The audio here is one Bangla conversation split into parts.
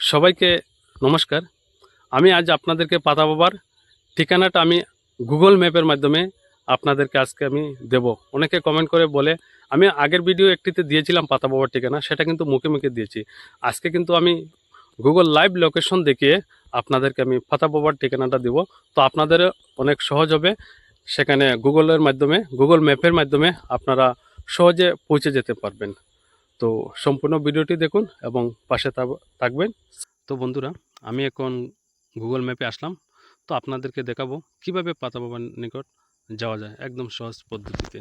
সবাইকে নমস্কার। আমি আজ আপনাদেরকে পাতা বাবার ঠিকানাটা আমি গুগল ম্যাপের মাধ্যমে আপনাদেরকে আজকে আমি দেব। অনেকে কমেন্ট করে বলে, আমি আগের ভিডিও একটিতে দিয়েছিলাম পাতা বাবার ঠিকানা, সেটা কিন্তু মুখে মুখে দিয়েছি। আজকে কিন্তু আমি গুগল লাইভ লোকেশন দেখিয়ে আপনাদেরকে আমি পাতা বাবার ঠিকানাটা দেব। তো আপনাদের অনেক সহজ হবে। সেখানে গুগলের মাধ্যমে, গুগল ম্যাপের মাধ্যমে আপনারা সহজে পৌঁছে যেতে পারবেন। তো সম্পূর্ণ ভিডিওটি দেখুন এবং পাশে থাকবেন। তো বন্ধুরা, আমি এখন গুগল ম্যাপে আসলাম। তো আপনাদেরকে দেখাবো কীভাবে পাতা বাবার নিকট যাওয়া যায় একদম সহজ পদ্ধতিতে।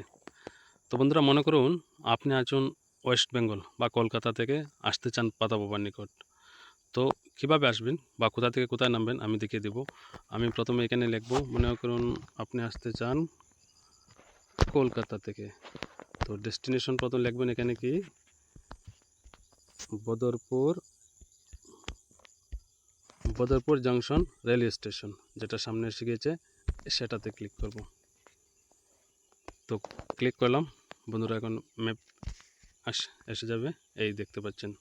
তো বন্ধুরা, মনে করুন আপনি আছেন ওয়েস্ট বেঙ্গল বা কলকাতা থেকে আসতে চান পাতা বাবার নিকট। তো কীভাবে আসবেন বা কোথা থেকে কোথায় নামবেন আমি দেখিয়ে দেব। আমি প্রথমে এখানে লিখব, মনে করুন আপনি আসতে চান কলকাতা থেকে। তো ডেস্টিনেশন প্রথম লিখবেন এখানে কি? Badarpur Badarpur junction railway station, যেটা সামনে এসে গিয়েছে, সেটাতে ক্লিক করব। তো ক্লিক করলাম, বন্ধুরা এখন ম্যাপ আস, এসে যাবে, এই দেখতে পাচ্ছেন।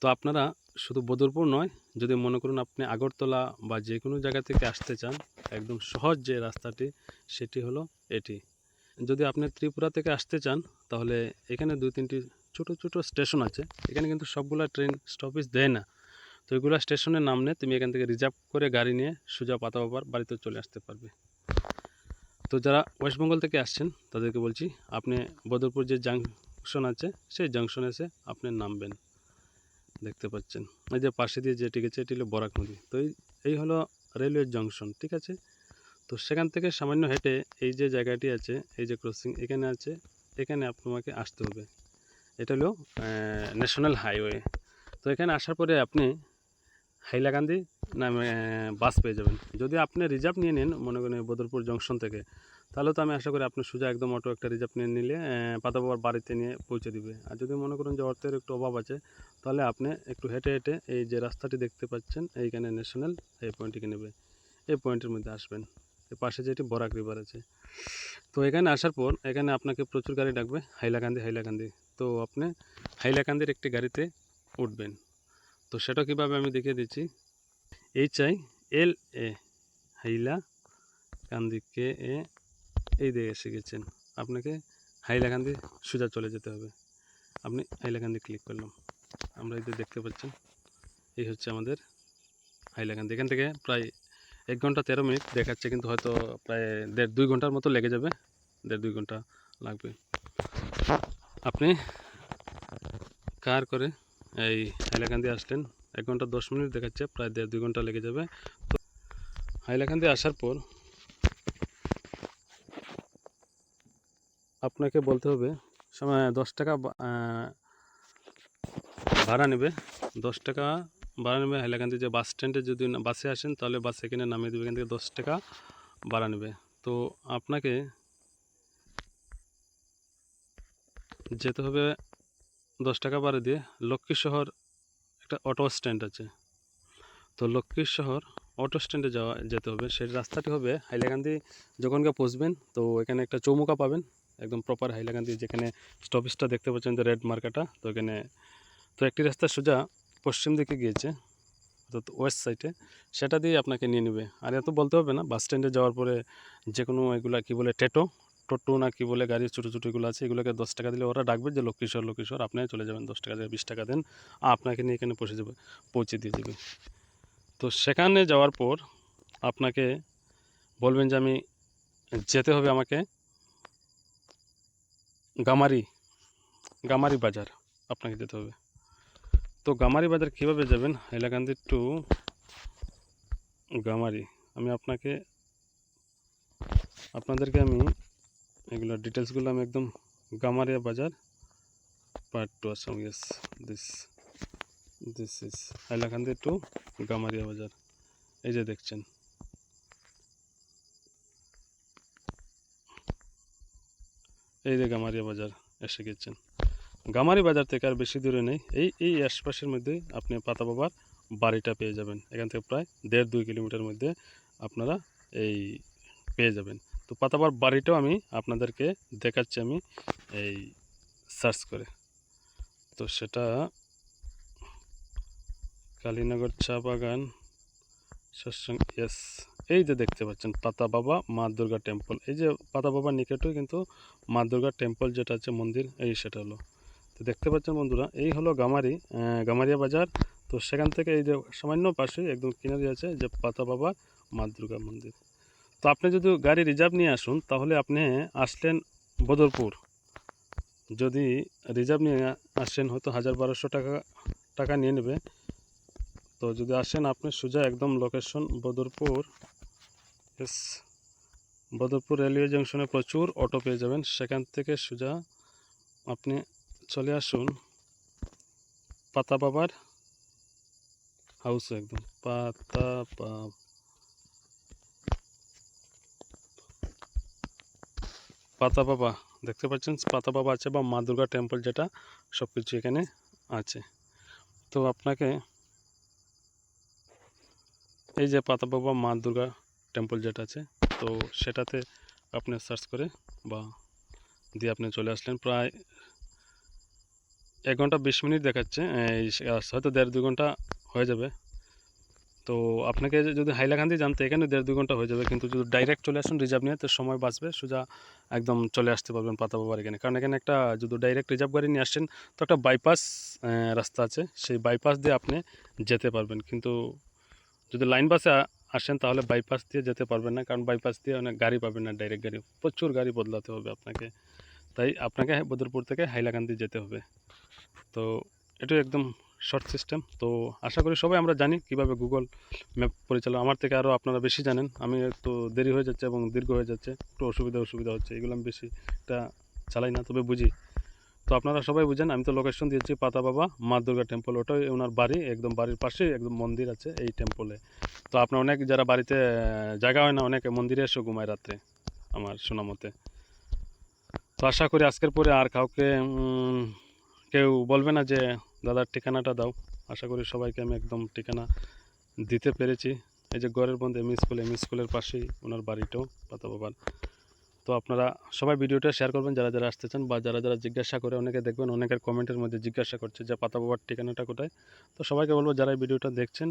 তো আপনারা শুধু বদরপুর নয়, যদি মনে করুন আপনি আগরতলা বা যে কোনো জায়গা থেকে আসতে চান, একদম সহজ যে রাস্তাটি, সেটি হলো এটি। যদি আপনি ত্রিপুরা থেকে আসতে চান, তাহলে এখানে দুই তিনটি ছোট ছোট স্টেশন আছে। এখানে কিন্তু সবগুলা ট্রেন স্টপেজ দেয় না। তো এগুলো স্টেশনের নাম নিয়ে তুমি এখান থেকে রিজার্ভ করে গাড়ি নিয়ে সোজা পাতা বাবার বাড়িতে চলে আসতে পারবে। তো যারা ওয়েস্ট বেঙ্গল থেকে আসছেন, তাদেরকে বলছি, আপনি বদরপুর যে জাংশন আছে, সেই জাংশনে এসে আপনি নামবেন। দেখতে পাচ্ছেন। এই যে পাশে দিয়ে যেটি গেছে, এটি হলো বরাক নদী। তো এই হলো রেলওয়ে জংশন ঠিক আছে? তো সেখান থেকে সামান্য হেঁটে এই যে জায়গাটি আছে, এই যে ক্রসিং এখানে আছে, এখানে আপনাকে আসতে হবে। এটা হলো ন্যাশনাল হাইওয়ে তো এখানে আসার পরে আপনি হাইলাকান্দি নামে বাস পেয়ে যাবেন। যদি আপনি রিজার্ভ নিয়ে নেন, মনে করেন এই বদরপুর জংশন থেকে, তাহলে তো আমি আশা করি আপনি সোজা একদম অটো একটা রিজার্ভ নিয়ে নিলে পাতা বাবার বাড়িতে নিয়ে পৌঁছে দিবে। আর যদি মনে করেন যে অর্থের একটু অভাব আছে, তাহলে আপনি একটু হেঁটে হেঁটে এই যে রাস্তাটি দেখতে পাচ্ছেন, এইখানে ন্যাশনাল এই পয়েন্টটিকে নেবে। এই পয়েন্টের মধ্যে আসবেন। এর পাশে যেটি বরাক রিভার আছে। তো এখানে আসার পর, এখানে আপনাকে প্রচুর গাড়ি ডাকবে, হাইলাকান্দি হাইলাকান্দি। তো আপনি হাইলাকান্দির একটি গাড়িতে উঠবেন। তো সেটা কীভাবে আমি দেখিয়ে দিচ্ছি? এইচ আই এল এ হাইলা কান্দি কে এ, এই দিকে এসে গেছেন। আপনাকে হাইলাকান্দি সোজা চলে যেতে হবে। আপনি হাইলাকান্দি ক্লিক করলাম। আমরা এই দেখতে পাচ্ছেন, এই হচ্ছে আমাদের হাইলাকান্দি। এখান থেকে প্রায় এক ঘণ্টা তেরো মিনিট দেখাচ্ছে, কিন্তু হয়তো প্রায় দেড় দুই ঘণ্টার মতো লেগে যাবে, দেড় দুই ঘণ্টা লাগবে। আপনি কার করে এই হাইলাকান্দি আসলেন? এক ঘণ্টা দশ মিনিট দেখাচ্ছে, প্রায় দেড় দুই ঘণ্টা লেগে যাবে। তো হাইলাকান্দি আসার পর আপনাকে বলতে হবে, সময় দশ টাকা ভাড়া নেবে। দশ টাকা ভাড়া নেবে, হাইলাকান্দি যে বাস স্ট্যান্ডে যদি বাসে আসেন, তাহলে বাসে এখানে নামিয়ে দেবে, এখান থেকে দশ টাকা ভাড়া নেবে। তো আপনাকে যেতে হবে দশ টাকা ভাড়া দিয়ে। লক্ষ্মী শহর একটা অটো স্ট্যান্ড আছে। তো লক্ষ্মী শহর অটো স্ট্যান্ডে যাওয়া, যেতে হবে। সেই রাস্তাটি হবে হাইলাকান্দি যখন গিয়ে পৌঁছবেন, তো এখানে একটা চৌমুকা পাবেন। একদম প্রপার হাইলাকান্দি, যেখানে স্টপেজটা দেখতে পাচ্ছেন যে রেড মার্কাটা তো এখানে তো একটি রাস্তা সোজা পশ্চিম দিকে গিয়েছে, অর্থাৎ ওয়েস্ট সাইডে সেটা দিয়ে আপনাকে নিয়ে নেবে। আর এত বলতে হবে না বাস স্ট্যান্ডে যাওয়ার পরে যে কোনো এগুলা কী বলে, টেটো টোটো না কি বলে গাড়ি ছোটো ছোটো এগুলো আছে, এগুলোকে দশ টাকা দিলে ওরা ডাকবে যে লক্ষ্মীশ্বর লক্ষ্মীশ্বর আপনি চলে যাবেন দশ টাকা দিয়ে, বিশ টাকা দেন, আপনাকে নিয়ে এখানে পৌঁছে যাবে পৌঁছে দিয়ে যাবে তো সেখানে যাওয়ার পর আপনাকে বলবেন যে, আমি যেতে হবে আমাকে গামারি গামারি বাজার আপনাকে যেতে হবে। তো গামারি বাজার কীভাবে যাবেন? হাইলাকান্দি টু গামারি। আমি আপনাকে, আপনাদেরকে আমি এগুলো ডিটেলসগুলো আমি একদম Gamaria Bazar part two Assam yes this this is Hailakandi to Gamaria Bazar. এই যে দেখছেন। এই যে গামারিয়া বাজার, এসে গেছেন। গামারি বাজার থেকে আর বেশি দূরে নেই। এই এই আশপাশের মধ্যে আপনি পাতা বাবার বাড়িটা পেয়ে যাবেন। এখান থেকে প্রায় দেড় দুই কিলোমিটার মধ্যে আপনারা এই পেয়ে যাবেন। তো পাতাবার বাড়িটাও আমি আপনাদেরকে দেখাচ্ছি আমি এই সার্চ করে। তো সেটা কালীনগর চা বাগান, সৎসঙ্গ ইয়েস এই যে দেখতে পাচ্ছেন, পাতা বাবা মা দুর্গা টেম্পল এই যে পাতা বাবার নিকটেই কিন্তু মা দুর্গা টেম্পল যেটা আছে, মন্দির, এই সেটা হলো। তো দেখতে পাচ্ছেন বন্ধুরা, এই হলো গামারি গামারিয়া বাজার। তো সেখান থেকে এই যে সামান্য পাশে একদম কিনারে আছে যে পাতা বাবা মা দুর্গা মন্দির। তো আপনি যদি গাড়ি রিজার্ভ নিয়ে আসুন, তাহলে আপনি আসলেন বদরপুর। যদি রিজার্ভ নিয়ে আসেন, হয়তো হাজার বারোশো টাকা টাকা নিয়ে নেবে। তো যদি আসেন আপনি সোজা একদম লোকেশন বদরপুর। এস বদরপুর রেলওয়ে জংশনে প্রচুর অটো পেয়ে যাবেন। সেখান থেকে সোজা আপনি চলে আসুন পাতা বাবার হাউসে একদম। পাতা পাতা বাবা, দেখতে পাচ্ছেন? পাতা বাবা আছে বা মা দুর্গা টেম্পল যেটা সব কিছু এখানে আছে। তো আপনাকে এই যে পাতা বাবা, মা দুর্গা টেম্পল যেটা আছে, তো সেটাতে আপনি সার্চ করে বা দিয়ে আপনি চলে আসলেন। প্রায় এক ঘণ্টা বিশ মিনিট দেখাচ্ছে। হয়তো দেড় দু ঘণ্টা হয়ে যাবে। তো আপনাকে যদি হাইলাকান্দি জানতে, এখানে দেড় দু ঘণ্টা হয়ে যাবে, কিন্তু যদি ডাইরেক্ট চলে আসুন রিজার্ভ নিয়ে, তো সময় বাঁচবে, সোজা একদম চলে আসতে পারবেন পাতা বাবার এখানে। কারণ এখানে একটা, যদি ডাইরেক্ট রিজার্ভ গাড়ি নিয়ে আসছেন তো একটা বাইপাস রাস্তা আছে, সেই বাইপাস দিয়ে আপনি যেতে পারবেন। কিন্তু যদি লাইন বাসে আসেন, তাহলে বাইপাস দিয়ে যেতে পারবেন না, কারণ বাইপাস দিয়ে অনেক গাড়ি পাবেন না ডাইরেক্ট গাড়ি। প্রচুর গাড়ি বদলাতে হবে আপনাকে। তাই আপনাকে বদরপুর থেকে হাইলাকান্দি যেতে হবে। তো এটা একদম শর্ট সিস্টেম। তো আশা করি সবাই আমরা জানি কীভাবে গুগল ম্যাপ পরিচালনা আমার থেকে আরও আপনারা বেশি জানেন। আমি একটু দেরি হয়ে যাচ্ছে এবং দীর্ঘ হয়ে যাচ্ছে, একটু অসুবিধা অসুবিধা হচ্ছে, এগুলো আমি বেশি এটা চালাই না, তবে বুঝি। তো আপনারা সবাই বুঝেন, আমি তো লোকেশন দিয়েছি পাতা বাবা, মা দুর্গা টেম্পল ওটাই ওনার বাড়ি, একদম বাড়ির পাশেই একদম মন্দির আছে এই টেম্পলে তো আপনার অনেক যারা বাড়িতে জায়গা হয় না, অনেকে মন্দিরে এসে ঘুমায় রাত্রে, আমার শোনা মতে। তো আশা করি আজকের পরে আর কাউকে কেউ বলবে না যে দাদার ঠিকানাটা দাও। আশা করি সবাইকে আমি একদম ঠিকানা দিতে পেরেছি। এই যে গড়ের বন্ধ এম স্কুল, এম স্কুলের পাশেই ওনার বাড়িটাও, পাতা বাবার। তো আপনারা সবাই ভিডিওটা শেয়ার করবেন, যারা যারা আসতে চান বা যারা যারা জিজ্ঞাসা করে অনেকে দেখবেন, অনেকের কমেন্টের মধ্যে জিজ্ঞাসা করছে যে পাতা বাবার ঠিকানাটা কোথায়? তো সবাইকে বলব, যারা এই ভিডিওটা দেখছেন,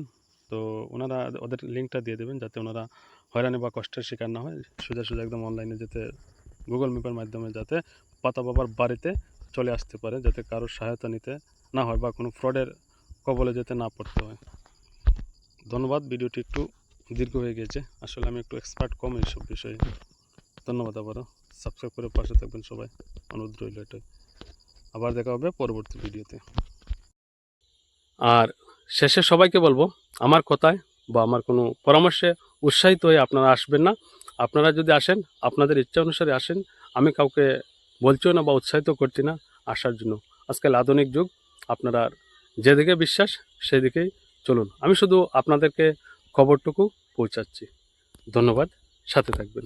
তো ওনারা ওদের লিঙ্কটা দিয়ে দেবেন, যাতে ওনারা হয়রানি বা কষ্টের শিকার না হয়। সোজা সোজা একদম অনলাইনে যেতে গুগল ম্যাপের মাধ্যমে যাতে পাতা বাবার বাড়িতে চলে আসতে পারে, যাতে কারোর সহায়তা নিতে না হয় বা কোনো ফ্রডের কবলে যেতে না পড়তে হয়। ধন্যবাদ, ভিডিওটি একটু দীর্ঘ হয়ে গেছে আসলে আমি একটু এক্সপার্ট কম এইসব বিষয়ে। ধন্যবাদ আবারও। সাবস্ক্রাইব করে পাশে থাকবেন সবাই। অনুরোধ রইল এটাই। আবার দেখা হবে পরবর্তী ভিডিওতে। আর শেষে সবাইকে বলব, আমার কথায় বা আমার কোনো পরামর্শে উৎসাহিত হয়ে আপনারা আসবেন না। আপনারা যদি আসেন, আপনাদের ইচ্ছা অনুসারে আসেন, আমি কাউকে বলছিও না বা উৎসাহিত করছি না আসার জন্য। আজকাল আধুনিক যুগ। আপনারা যেদিকে বিশ্বাস সেদিকেই চলুন। আমি শুধু আপনাদেরকে খবরটুকু পৌঁছাচ্ছি। ধন্যবাদ। সাথে থাকবেন।